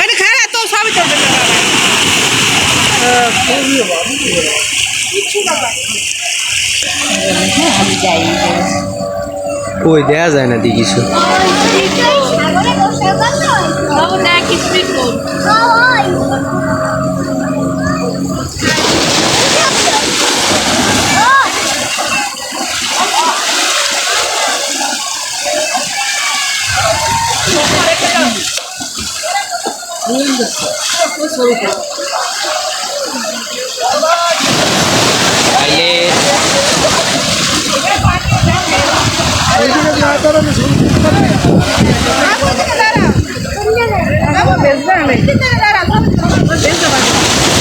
আরে খারা তো সবই তো কই দেয়া যায় না দি কিছু বাবু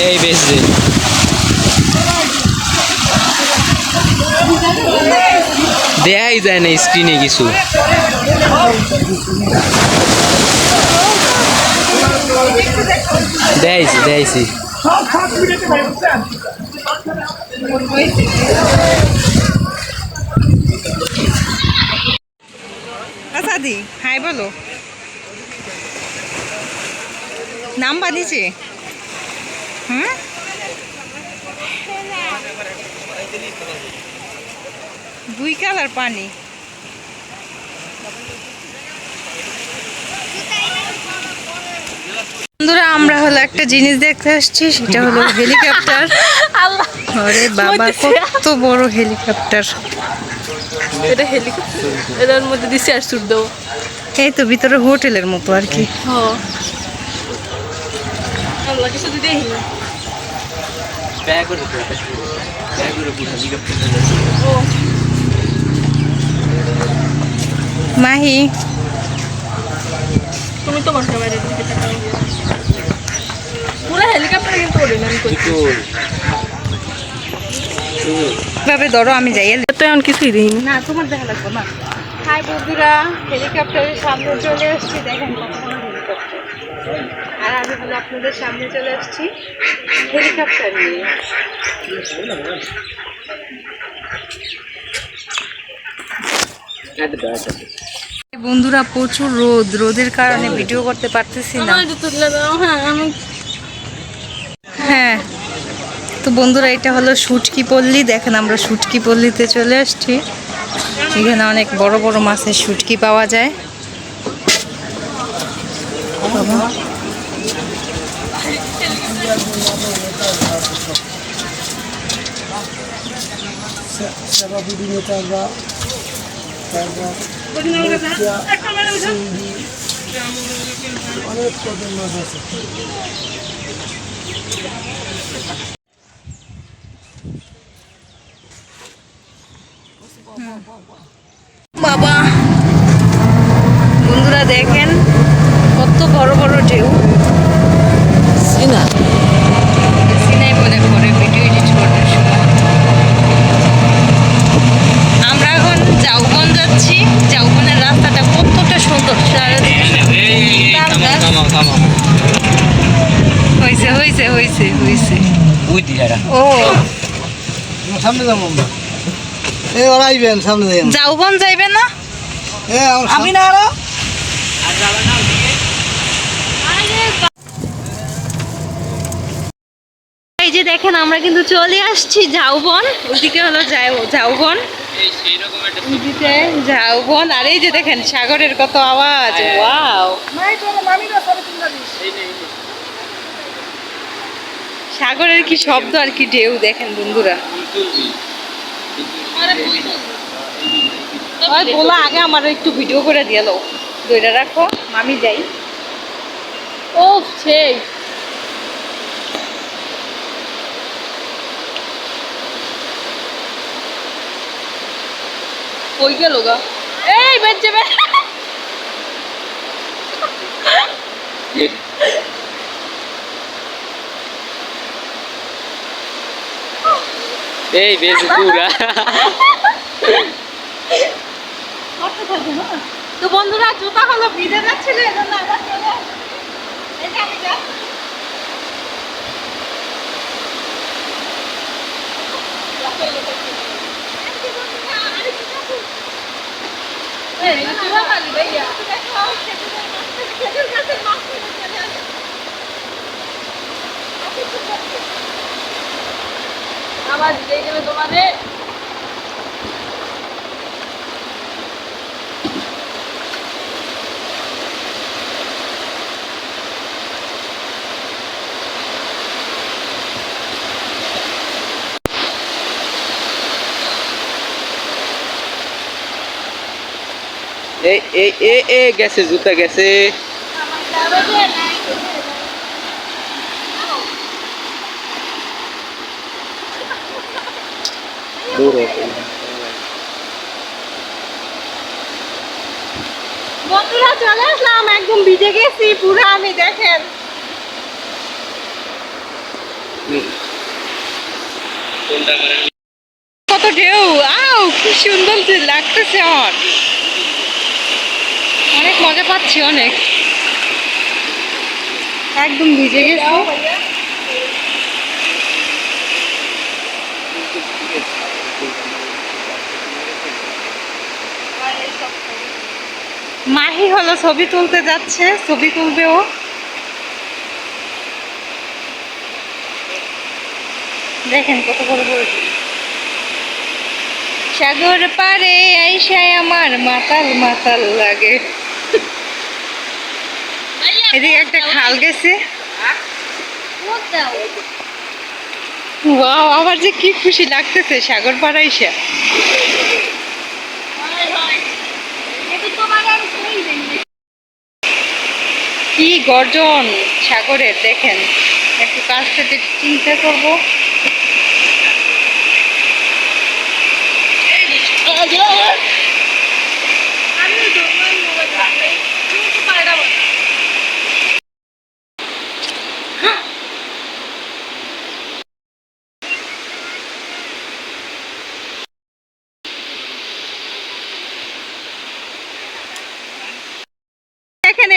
এই বেশ। দেয়াই যায় না স্ক্রিনে কিছু। দেয়াইছি দেয়াইছি। আচ্ছা দি হাই বলো। নাম বানিয়েছে? হুম? দুই কালার পানি। বন্ধুরা আমরা হলো একটা জিনিস দেখতে আসছি সেটা হলো হেলিকপ্টার আরে বাবা কত বড় হেলিকপ্টার এটা হেলিকপ্টার এটার মধ্যে দিছি আর সুট দেবো। এই তো ভিতরে হোটেলের মতো আর কি। মাহি তুমি তো বাসা বাইরে দিকে তাকাও পুরো হেলিকপ্টার কিন্তু ওড়ে না ভাবে ধরো আমি যাই। তো এমন কিছুই দিইনি না তোমার দেখা লাগবে না হাই বন্ধুরা হেলিকপ্টারের সামনে চলে এসেছি। দেখেন আর আমি হলো আপনাদের সামনে চলে এসেছি হেলিকপ্টার নিয়ে। বন্ধুরা প্রচুর রোদ রোদের কারণে ভিডিও করতে পারতেছি না। হ্যাঁ আমি হ্যাঁ তো বন্ধুরা এটা হলো শুটকি পল্লী। দেখেন আমরা শুটকি পল্লীতে চলে আসছি। এখানে অনেক বড় বড় মাছের শুটকি পাওয়া যায়। বাবা। বন্ধুরা দেখেন কত বড় বড় ঢেউ সিনাই বলে করে ভিডিও এডিট করার সময় আমরা এখন জাউবন যাচ্ছি জাউবনের রাস্তাটা কতটা সুন্দর চারিদিকে তাল গাছ। হয়েছে হয়েছে হয়েছে হয়েছে ও সামনে যাব আমরা। এ ওরা আইবেন সামনে যাই জাউবন যাইবে না? এ আমি না আরও? এই যে দেখেন আমরা কিন্তু চলে আসছি ঝাউবন ওইদিকে হলো ঝাউ- ঝাউবন ঝাউবন আর এই যে দেখেন সাগরের কত আওয়াজ। ওয়াও সাগরের কি শব্দ আর কি ঢেউ দেখেন বন্ধুরা? বলা আগে আমার একটু ভিডিও করে দিয়ে লো দইটা রাখো আমি যাই। ও সেই। কই গেল গা? এই বেঁচে এই বেশ পুরা। তো বন্ধুরা জুতা হলো ভিজে যাচ্ছিল এজন্য আবার চলে যে আবার দিয়ে গেলে তোমাদের এই এই এ এ গেছে জুতা গেছে দূর বন্ধুরা, চলে আসলাম একদম ভিজে গেছি, পুরো আমি দেখেন। কত ঢেউ আও কি সুন্দর লাগতেছে আমার। অনেক মজা পাচ্ছি, অনেক। একদম ভিজে গেছি। মাহি হলো ছবি তুলতে যাচ্ছে, ছবি তুলবে ও। দেখেন কত বড় বড়। সাগর পারে আইসায় আমার মাতাল মাতাল লাগে। এদিকে একটা খাল গেছে। আমার যে কি খুশি লাগতেছে, সাগর পাড় আইসা কি গর্জন সাগরে দেখেন একটু কাছ থেকে চিন্তা করব। দেখেন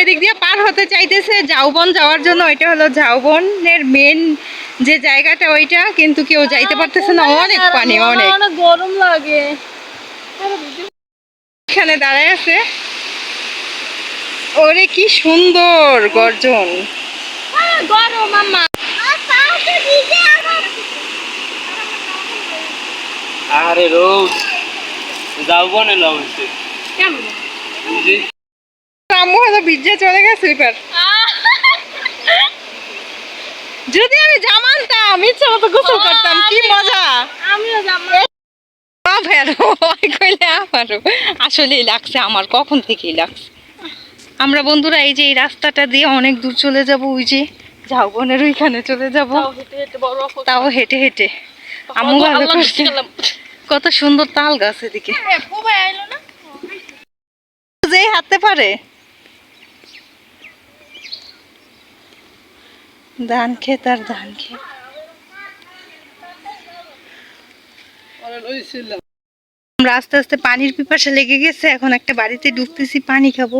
এদিক দিয়ে পার হতে চাইতেছে ঝাউবন যাওয়ার জন্য ওইটা হলো ঝাউবনের মেন যে জায়গাটা ওইটা কিন্তু কেউ যাইতে পারতেছে না। অনেক পানি অনেক। গরম লাগে। এখানে দাঁড়ায় আছে। ওরে কি সুন্দর গর্জন। গরম মাম্মা আরে রোজ লাগছে কেমন? আম্মু হলো বিজ্জে চলে গেছে এবার যদি আমি জামানতাম ইচ্ছা মতো গোসল করতাম কি মজা। আমিও কইলে আমারও। আসলেই লাগছে আমার কখন থেকেই লাগছে। আমরা বন্ধুরা এই যে এই রাস্তাটা দিয়ে অনেক দূর চলে যাব ওই যে ঝাউবনের ওইখানে চলে যাব। তাও হেঁটে হেঁটে আম্মু ভালো করছে। কত সুন্দর তাল গাছ এদিকে। না? যে হাঁটতে পারে। ধান খেত আর ধান খেত আমরা আস্তে আস্তে পানির পিপাসা লেগে গেছে এখন একটা বাড়িতে ঢুকতেছি পানি খাব।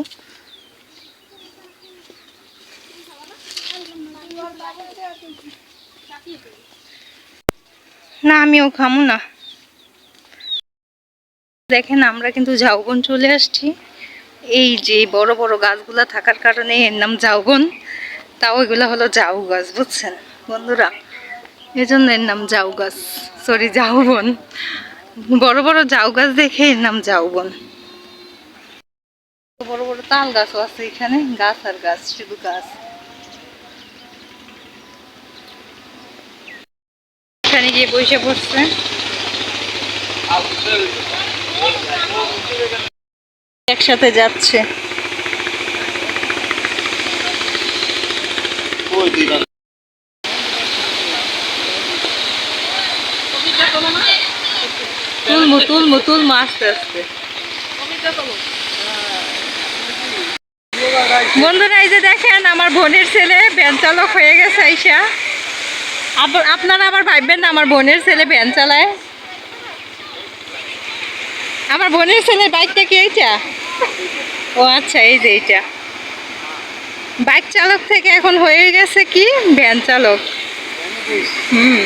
না আমিও খামো না। দেখেন আমরা কিন্তু ঝাউবন চলে আসছি। এই যে বড় বড় গাছগুলা থাকার কারণে এর নাম ঝাউবন। তাও এগুলো হলো জাউ গাছ, বুঝছেন? বন্ধুরা, এজন্য এর নাম জাউ গাছ। সরি ঝাউবন বড় বড় জাউ গাছ দেখে এর নাম ঝাউবন বড় বড় তাল গাছও আছে এখানে, গাছ আর গাছ, শুধু গাছ। এখানে গিয়ে বসে পড়ছে। একসাথে যাচ্ছে। তুলমু তুলমু তুলমু, আস্তে আস্তে। বন্ধুরা, এই যে দেখেন, আমার বোনের ছেলে ভ্যান চালক হয়ে গেছে, আইসা। আপ- আপনারা আবার ভাববেন না, আমার বোনের ছেলে ভ্যান চালায়। আমার বোনের ছেলের বাইকটা কি এইটা? ও আচ্ছা এই যে এইটা। বাইক চালক থেকে এখন হয়ে গেছে কি? ভ্যান চালক। হুম।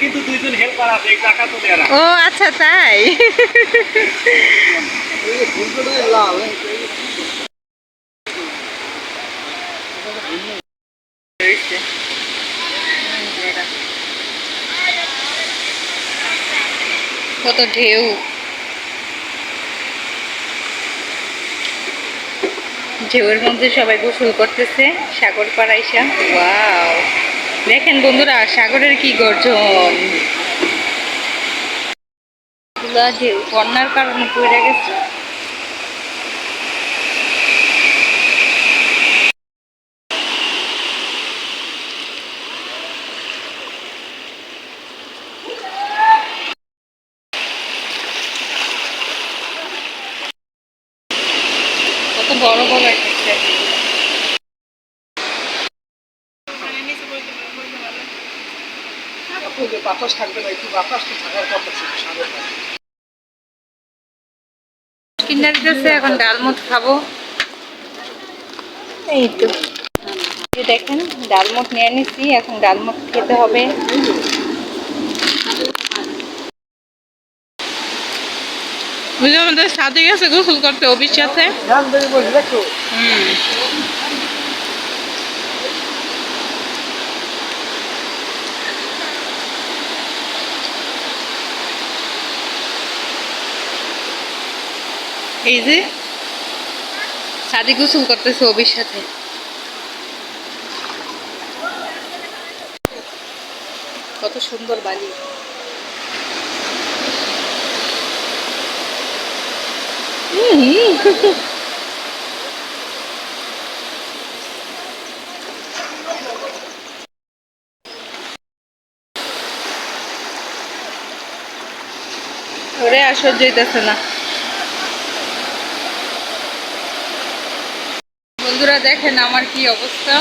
কিন্তু দুইজন হেল্পার আছে টাকা তো ও আচ্ছা তাই। কত ঢেউ। ঢেউয়ের মধ্যে সবাই গোসল করতেছে সাগর পাড়াইসা ওয়াও। দেখেন বন্ধুরা, সাগরের কি গর্জন। ঢেউ বন্যার কারণে পড়ে গেছে কত বড় বড় একটা statue। বাতাস থাকবে না একটু বাতাস তো থাকার কথা ছিল সাগর পাড়ে। কিনা দিতেছে এখন ডালমুট খাব। এই তো। দেখেন ডালমুট নিয়ে নিছি এখন ডালমুট খেতে হবে। যে আমাদের সাথে গেছে গোসল করতে অফিস ধ্যান এই যে সাদি গোসল করতেছে অবির সাথে। কত সুন্দর বালি। ওরে আর সহ্য হইতেছে না। বন্ধুরা দেখেন আমার কি অবস্থা।